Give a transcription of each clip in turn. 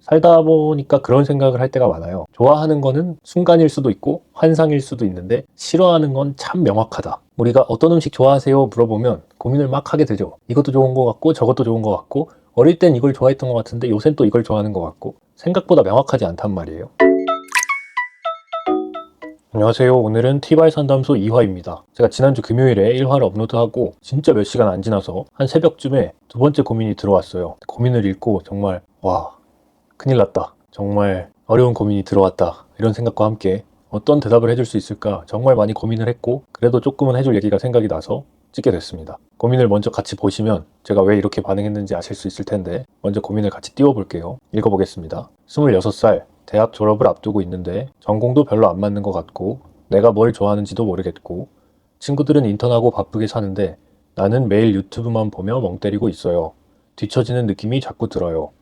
살다 보니까 그런 생각을 할 때가 많아요. 좋아하는 거는 순간일 수도 있고 환상일 수도 있는데 싫어하는 건 참 명확하다. 우리가 어떤 음식 좋아하세요? 물어보면 고민을 막 하게 되죠. 이것도 좋은 것 같고 저것도 좋은 것 같고 어릴 땐 이걸 좋아했던 것 같은데 요샌 또 이걸 좋아하는 것 같고 생각보다 명확하지 않단 말이에요. 안녕하세요. 오늘은 티발 상담소 2화입니다. 제가 지난주 금요일에 1화를 업로드하고 진짜 몇 시간 안 지나서 한 새벽쯤에 두 번째 고민이 들어왔어요. 고민을 읽고 정말 와 큰일 났다. 정말 어려운 고민이 들어왔다. 이런 생각과 함께 어떤 대답을 해줄 수 있을까 정말 많이 고민을 했고 그래도 조금은 해줄 얘기가 생각이 나서 찍게 됐습니다. 고민을 먼저 같이 보시면 제가 왜 이렇게 반응했는지 아실 수 있을 텐데 먼저 고민을 같이 띄워볼게요. 읽어보겠습니다. 26살 대학 졸업을 앞두고 있는데 전공도 별로 안 맞는 것 같고 내가 뭘 좋아하는지도 모르겠고 친구들은 인턴하고 바쁘게 사는데 나는 매일 유튜브만 보며 멍 때리고 있어요. 뒤처지는 느낌이 자꾸 들어요.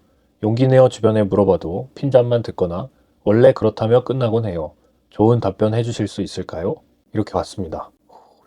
용기 내어 주변에 물어봐도 핀잔만 듣거나 원래 그렇다며 끝나곤 해요. 좋은 답변 해주실 수 있을까요? 이렇게 왔습니다.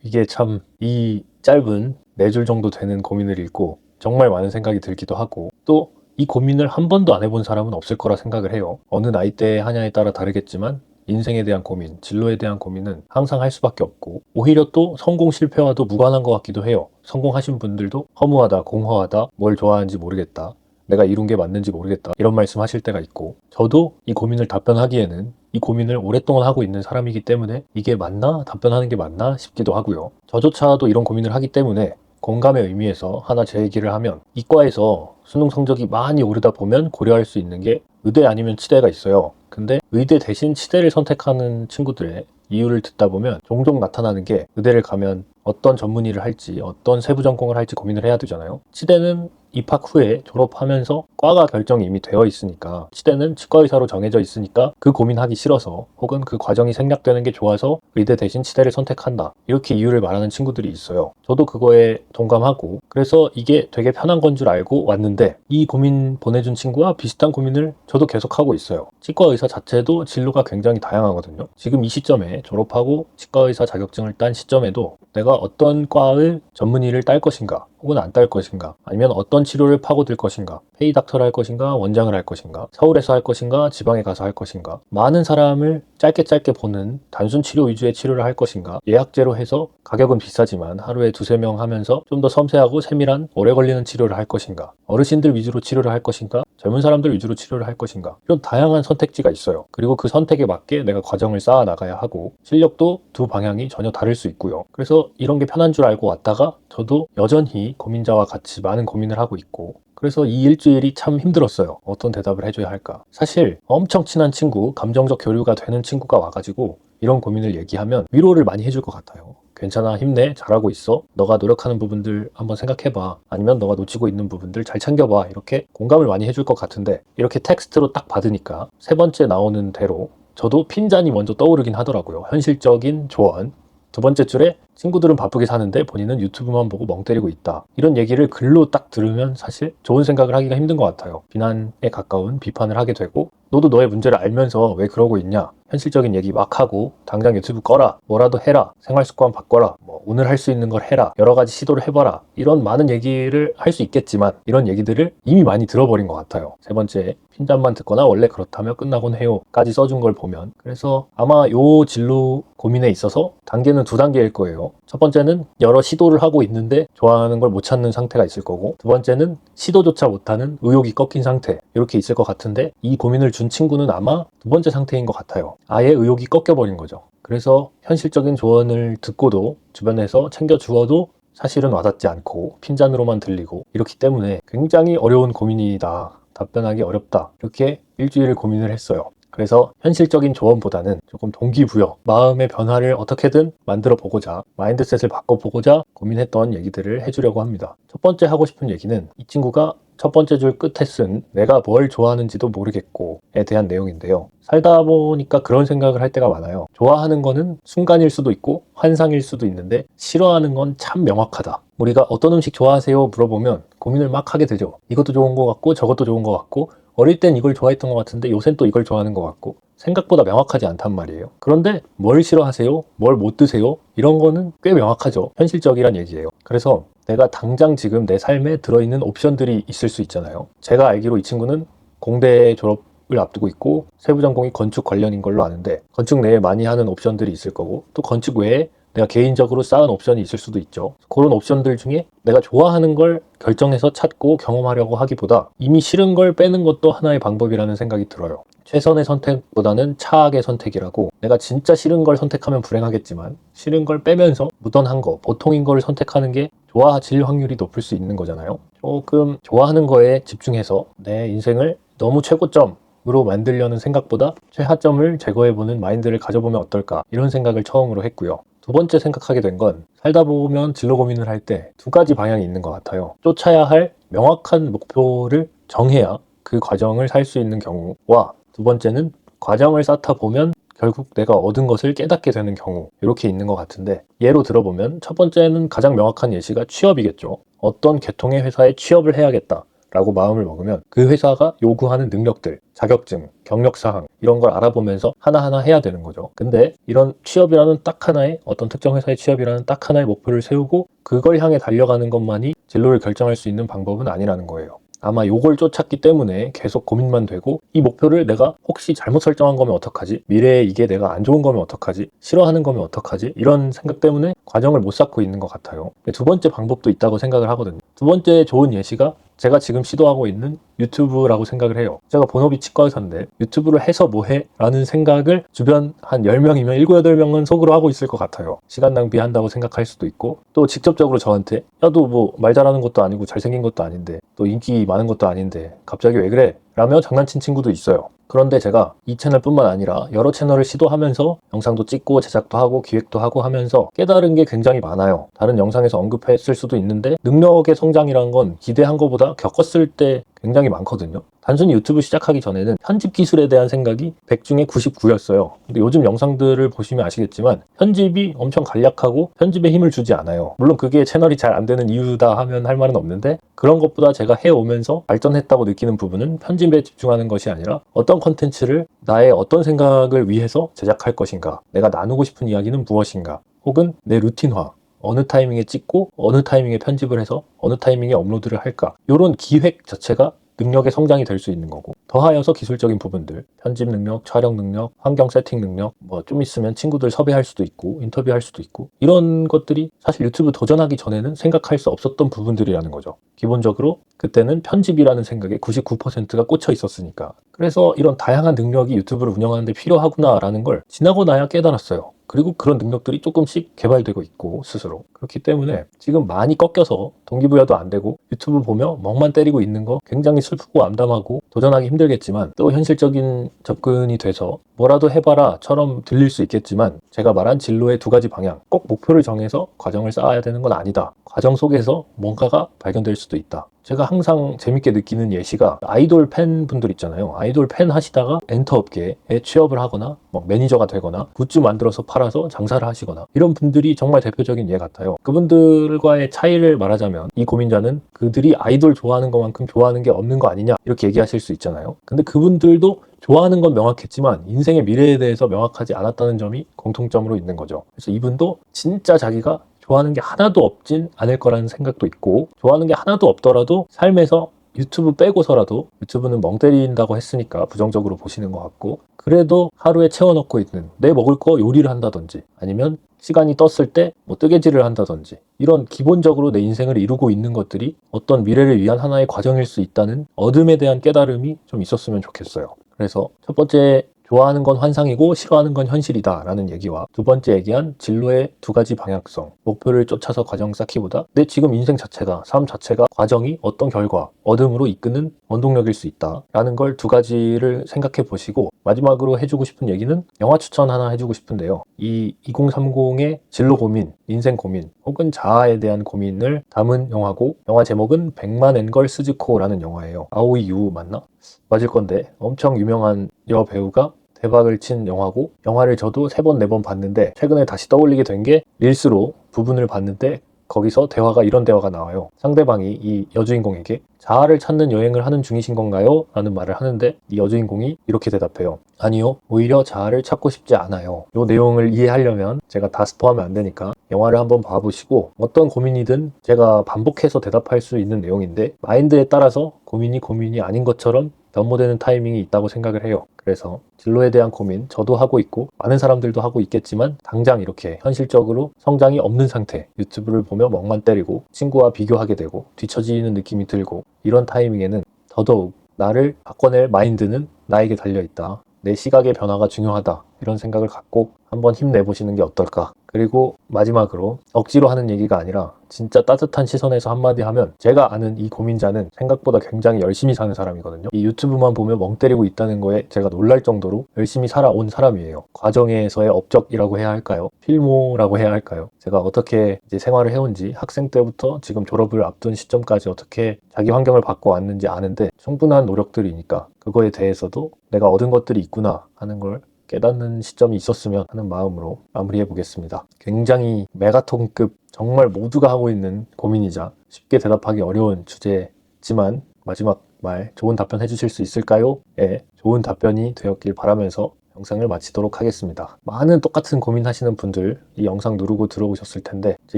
이게 참 이 짧은 네 줄 정도 되는 고민을 읽고 정말 많은 생각이 들기도 하고 또 이 고민을 한 번도 안 해본 사람은 없을 거라 생각을 해요. 어느 나이대에 하냐에 따라 다르겠지만 인생에 대한 고민, 진로에 대한 고민은 항상 할 수밖에 없고 오히려 또 성공 실패와도 무관한 것 같기도 해요. 성공하신 분들도 허무하다, 공허하다, 뭘 좋아하는지 모르겠다. 내가 이룬 게 맞는지 모르겠다. 이런 말씀 하실 때가 있고 저도 이 고민을 답변하기에는 이 고민을 오랫동안 하고 있는 사람이기 때문에 이게 맞나? 답변하는 게 맞나? 싶기도 하고요. 저조차도 이런 고민을 하기 때문에 공감의 의미에서 하나 제 얘기를 하면 이과에서 수능 성적이 많이 오르다 보면 고려할 수 있는 게 의대 아니면 치대가 있어요. 근데 의대 대신 치대를 선택하는 친구들의 이유를 듣다 보면 종종 나타나는 게 의대를 가면 어떤 전문의를 할지 어떤 세부 전공을 할지 고민을 해야 되잖아요. 치대는 입학 후에 졸업하면서 과가 결정이 이미 되어 있으니까 치대는 치과 의사로 정해져 있으니까 그 고민하기 싫어서 혹은 그 과정이 생략되는 게 좋아서 의대 대신 치대를 선택한다. 이렇게 이유를 말하는 친구들이 있어요. 저도 그거에 동감하고 그래서 이게 되게 편한 건 줄 알고 왔는데 이 고민 보내준 친구와 비슷한 고민을 저도 계속 하고 있어요 치과 의사 자체도 진로가 굉장히 다양하거든요. 지금 이 시점에 졸업하고 치과 의사 자격증을 딴 시점에도 내가 어떤 과의 전문의를 딸 것인가 혹은 안 딸 것인가 아니면 어떤 치료를 파고들 것인가 페이 닥터를 할 것인가 원장을 할 것인가 서울에서 할 것인가 지방에 가서 할 것인가. 많은 사람을 짧게 짧게 보는 단순 치료 위주의 치료를 할 것인가. 예약제로 해서 가격은 비싸지만 하루에 두세 명 하면서 좀 더 섬세하고 세밀한 오래 걸리는 치료를 할 것인가. 어르신들 위주로 치료를 할 것인가. 젊은 사람들 위주로 치료를 할 것인가. 이런 다양한 선택지가 있어요. 그리고 그 선택에 맞게 내가 과정을 쌓아 나가야 하고 실력도 두 방향이 전혀 다를 수 있고요. 그래서 이런 게 편한 줄 알고 왔다가 저도 여전히 고민자와 같이 많은 고민을 하고 있고 그래서 이 일주일이 참 힘들었어요. 어떤 대답을 해줘야 할까. 사실 엄청 친한 친구, 감정적 교류가 되는 친구가 와가지고 이런 고민을 얘기하면 위로를 많이 해줄 것 같아요. 괜찮아, 힘내, 잘하고 있어. 너가 노력하는 부분들 한번 생각해봐. 아니면 너가 놓치고 있는 부분들 잘 챙겨봐. 이렇게 공감을 많이 해줄 것 같은데 이렇게 텍스트로 딱 받으니까 세 번째 나오는 대로 저도 핀잔이 먼저 떠오르긴 하더라고요. 현실적인 조언, 두 번째 줄에 친구들은 바쁘게 사는데 본인은 유튜브만 보고 멍 때리고 있다. 이런 얘기를 글로 딱 들으면 사실 좋은 생각을 하기가 힘든 것 같아요. 비난에 가까운 비판을 하게 되고 너도 너의 문제를 알면서 왜 그러고 있냐. 현실적인 얘기 막 하고 당장 유튜브 꺼라. 뭐라도 해라. 생활 습관 바꿔라. 뭐 오늘 할 수 있는 걸 해라. 여러 가지 시도를 해봐라. 이런 많은 얘기를 할 수 있겠지만 이런 얘기들을 이미 많이 들어버린 것 같아요. 세 번째 핀잔만 듣거나 원래 그렇다며 끝나곤 해요까지 써준 걸 보면 그래서 아마 요 진로 고민에 있어서 단계는 두 단계일 거예요. 첫 번째는 여러 시도를 하고 있는데 좋아하는 걸 못 찾는 상태가 있을 거고 두 번째는 시도조차 못하는 의욕이 꺾인 상태 이렇게 있을 것 같은데 이 고민을 준 친구는 아마 두 번째 상태인 것 같아요. 아예 의욕이 꺾여버린 거죠. 그래서 현실적인 조언을 듣고도 주변에서 챙겨 주어도 사실은 와닿지 않고 핀잔으로만 들리고 이렇기 때문에 굉장히 어려운 고민이다. 답변하기 어렵다. 이렇게 일주일을 고민을 했어요. 그래서 현실적인 조언보다는 조금 동기부여, 마음의 변화를 어떻게든 만들어 보고자, 마인드셋을 바꿔보고자 고민했던 얘기들을 해주려고 합니다. 첫 번째 하고 싶은 얘기는 이 친구가 첫 번째 줄 끝에 쓴 내가 뭘 좋아하는지도 모르겠고에 대한 내용인데요. 살다 보니까 그런 생각을 할 때가 많아요. 좋아하는 거는 순간일 수도 있고 환상일 수도 있는데 싫어하는 건 참 명확하다. 우리가 어떤 음식 좋아하세요? 물어보면 고민을 막 하게 되죠. 이것도 좋은 것 같고 저것도 좋은 것 같고 어릴 땐 이걸 좋아했던 것 같은데 요샌 또 이걸 좋아하는 것 같고 생각보다 명확하지 않단 말이에요. 그런데 뭘 싫어하세요? 뭘 못 드세요? 이런 거는 꽤 명확하죠. 현실적이란 얘기예요. 그래서 내가 당장 지금 내 삶에 들어있는 옵션들이 있을 수 있잖아요. 제가 알기로 이 친구는 공대 졸업 을 앞두고 있고 세부 전공이 건축 관련인 걸로 아는데 건축 내에 많이 하는 옵션들이 있을 거고 또 건축 외에 내가 개인적으로 쌓은 옵션이 있을 수도 있죠. 그런 옵션들 중에 내가 좋아하는 걸 결정해서 찾고 경험하려고 하기보다 이미 싫은 걸 빼는 것도 하나의 방법이라는 생각이 들어요. 최선의 선택보다는 차악의 선택이라고 내가 진짜 싫은 걸 선택하면 불행하겠지만 싫은 걸 빼면서 무던한 거, 보통인 거를 선택하는 게 좋아질 확률이 높을 수 있는 거잖아요. 조금 좋아하는 거에 집중해서 내 인생을 너무 최고점 으로 만들려는 생각보다 최하점을 제거해보는 마인드를 가져보면 어떨까 이런 생각을 처음으로 했고요. 두 번째 생각하게 된 건 살다 보면 진로 고민을 할 때 두 가지 방향이 있는 것 같아요. 쫓아야 할 명확한 목표를 정해야 그 과정을 살 수 있는 경우와 두 번째는 과정을 쌓다 보면 결국 내가 얻은 것을 깨닫게 되는 경우 이렇게 있는 것 같은데 예로 들어보면 첫 번째는 가장 명확한 예시가 취업이겠죠. 어떤 계통의 회사에 취업을 해야겠다. 라고 마음을 먹으면 그 회사가 요구하는 능력들, 자격증, 경력 사항 이런 걸 알아보면서 하나하나 해야 되는 거죠. 근데 이런 취업이라는 딱 하나의 어떤 특정 회사의 취업이라는 딱 하나의 목표를 세우고 그걸 향해 달려가는 것만이 진로를 결정할 수 있는 방법은 아니라는 거예요. 아마 요걸 쫓았기 때문에 계속 고민만 되고 이 목표를 내가 혹시 잘못 설정한 거면 어떡하지? 미래에 이게 내가 안 좋은 거면 어떡하지? 싫어하는 거면 어떡하지? 이런 생각 때문에 과정을 못 쌓고 있는 것 같아요. 두 번째 방법도 있다고 생각을 하거든요. 두 번째 좋은 예시가 제가 지금 시도하고 있는 유튜브라고 생각을 해요. 제가 본업이 치과 의사인데 유튜브를 해서 뭐해? 라는 생각을 주변 한 10명이면 7, 8명은 속으로 하고 있을 것 같아요. 시간 낭비한다고 생각할 수도 있고 또 직접적으로 저한테 야도 뭐말 잘하는 것도 아니고 잘생긴 것도 아닌데 또 인기 많은 것도 아닌데 갑자기 왜 그래? 라며 장난친 친구도 있어요. 그런데 제가 이 채널뿐만 아니라 여러 채널을 시도하면서 영상도 찍고 제작도 하고 기획도 하고 하면서 깨달은 게 굉장히 많아요. 다른 영상에서 언급했을 수도 있는데 능력의 성장이란 건 기대한 것보다 겪었을 때 굉장히 많거든요. 단순히 유튜브 시작하기 전에는 편집 기술에 대한 생각이 100 중에 99였어요. 근데 요즘 영상들을 보시면 아시겠지만 편집이 엄청 간략하고 편집에 힘을 주지 않아요. 물론 그게 채널이 잘 안 되는 이유다 하면 할 말은 없는데 그런 것보다 제가 해오면서 발전했다고 느끼는 부분은 편집에 집중하는 것이 아니라 어떤 컨텐츠를 나의 어떤 생각을 위해서 제작할 것인가 내가 나누고 싶은 이야기는 무엇인가 혹은 내 루틴화 어느 타이밍에 찍고 어느 타이밍에 편집을 해서 어느 타이밍에 업로드를 할까. 이런 기획 자체가 능력의 성장이 될 수 있는 거고. 더하여서 기술적인 부분들. 편집 능력, 촬영 능력, 환경 세팅 능력 뭐 좀 있으면 친구들 섭외할 수도 있고 인터뷰할 수도 있고. 이런 것들이 사실 유튜브 도전하기 전에는 생각할 수 없었던 부분들이라는 거죠. 기본적으로 그때는 편집이라는 생각에 99%가 꽂혀 있었으니까. 그래서 이런 다양한 능력이 유튜브를 운영하는데 필요하구나라는 걸 지나고 나야 깨달았어요. 그리고 그런 능력들이 조금씩 개발되고 있고 스스로. 그렇기 때문에 지금 많이 꺾여서 동기부여도 안 되고 유튜브 보며 멍만 때리고 있는 거 굉장히 슬프고 암담하고 도전하기 힘들겠지만 또 현실적인 접근이 돼서 뭐라도 해봐라처럼 들릴 수 있겠지만 제가 말한 진로의 두 가지 방향 꼭 목표를 정해서 과정을 쌓아야 되는 건 아니다. 과정 속에서 뭔가가 발견될 수도 있다 제가 항상 재밌게 느끼는 예시가 아이돌 팬분들 있잖아요. 아이돌 팬 하시다가 엔터 업계에 취업을 하거나 뭐 매니저가 되거나 굿즈 만들어서 팔아서 장사를 하시거나 이런 분들이 정말 대표적인 예 같아요. 그분들과의 차이를 말하자면 이 고민자는 그들이 아이돌 좋아하는 것만큼 좋아하는 게 없는 거 아니냐 이렇게 얘기하실 수 있잖아요. 근데 그분들도 좋아하는 건 명확했지만 인생의 미래에 대해서 명확하지 않았다는 점이 공통점으로 있는 거죠. 그래서 이분도 진짜 자기가 좋아하는 게 하나도 없진 않을 거라는 생각도 있고 좋아하는 게 하나도 없더라도 삶에서 유튜브 빼고서라도 유튜브는 멍 때린다고 했으니까 부정적으로 보시는 것 같고 그래도 하루에 채워넣고 있는 내 먹을 거 요리를 한다든지 아니면 시간이 떴을 때 뭐 뜨개질을 한다든지 이런 기본적으로 내 인생을 이루고 있는 것들이 어떤 미래를 위한 하나의 과정일 수 있다는 어둠에 대한 깨달음이 좀 있었으면 좋겠어요. 그래서 첫 번째 좋아하는 건 환상이고 싫어하는 건 현실이다 라는 얘기와 두 번째 얘기한 진로의 두 가지 방향성 목표를 쫓아서 과정 쌓기보다 내 지금 인생 자체가 삶 자체가 과정이 어떤 결과 어둠으로 이끄는 원동력일 수 있다 라는 걸 두 가지를 생각해 보시고 마지막으로 해주고 싶은 얘기는 영화 추천 하나 해주고 싶은데요 이 2030의 진로 고민 인생 고민 혹은 자아에 대한 고민을 담은 영화고 영화 제목은 백만 앤걸 스즈코라는 영화예요 아오이 유 맞나? 맞을 건데 엄청 유명한 여 배우가 대박을 친 영화고 영화를 저도 세 번 네 번 봤는데 최근에 다시 떠올리게 된 게 릴스로 부분을 봤는데 거기서 대화가 이런 대화가 나와요. 상대방이 이 여주인공에게 자아를 찾는 여행을 하는 중이신 건가요? 라는 말을 하는데 이 여주인공이 이렇게 대답해요. 아니요. 오히려 자아를 찾고 싶지 않아요. 이 내용을 이해하려면 제가 다 스포하면 안 되니까 영화를 한번 봐보시고 어떤 고민이든 제가 반복해서 대답할 수 있는 내용인데 마인드에 따라서 고민이 고민이 아닌 것처럼 변모되는 타이밍이 있다고 생각을 해요. 그래서 진로에 대한 고민 저도 하고 있고 많은 사람들도 하고 있겠지만 당장 이렇게 현실적으로 성장이 없는 상태 유튜브를 보며 멍만 때리고 친구와 비교하게 되고 뒤처지는 느낌이 들고 이런 타이밍에는 더더욱 나를 바꿔낼 마인드는 나에게 달려있다. 내 시각의 변화가 중요하다. 이런 생각을 갖고 한번 힘내보시는 게 어떨까. 그리고 마지막으로 억지로 하는 얘기가 아니라 진짜 따뜻한 시선에서 한마디 하면 제가 아는 이 고민자는 생각보다 굉장히 열심히 사는 사람이거든요. 이 유튜브만 보면 멍 때리고 있다는 거에 제가 놀랄 정도로 열심히 살아온 사람이에요. 과정에서의 업적이라고 해야 할까요? 필모라고 해야 할까요? 제가 어떻게 이제 생활을 해온지 학생 때부터 지금 졸업을 앞둔 시점까지 어떻게 자기 환경을 바꿔 왔는지 아는데 충분한 노력들이니까 그거에 대해서도 내가 얻은 것들이 있구나 하는 걸 깨닫는 시점이 있었으면 하는 마음으로 마무리해 보겠습니다. 굉장히 메가톤급 정말 모두가 하고 있는 고민이자 쉽게 대답하기 어려운 주제지만 마지막 말 좋은 답변 해주실 수 있을까요? 예, 좋은 답변이 되었길 바라면서 영상을 마치도록 하겠습니다. 많은 똑같은 고민하시는 분들 이 영상 누르고 들어오셨을 텐데 제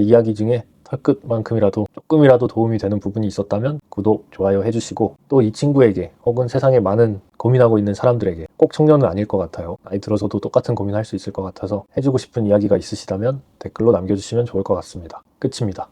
이야기 중에 털끝만큼이라도 조금이라도 도움이 되는 부분이 있었다면 구독, 좋아요 해주시고 또 이 친구에게 혹은 세상에 많은 고민하고 있는 사람들에게 꼭 청년은 아닐 것 같아요. 나이 들어서도 똑같은 고민할 수 있을 것 같아서 해주고 싶은 이야기가 있으시다면 댓글로 남겨주시면 좋을 것 같습니다. 끝입니다.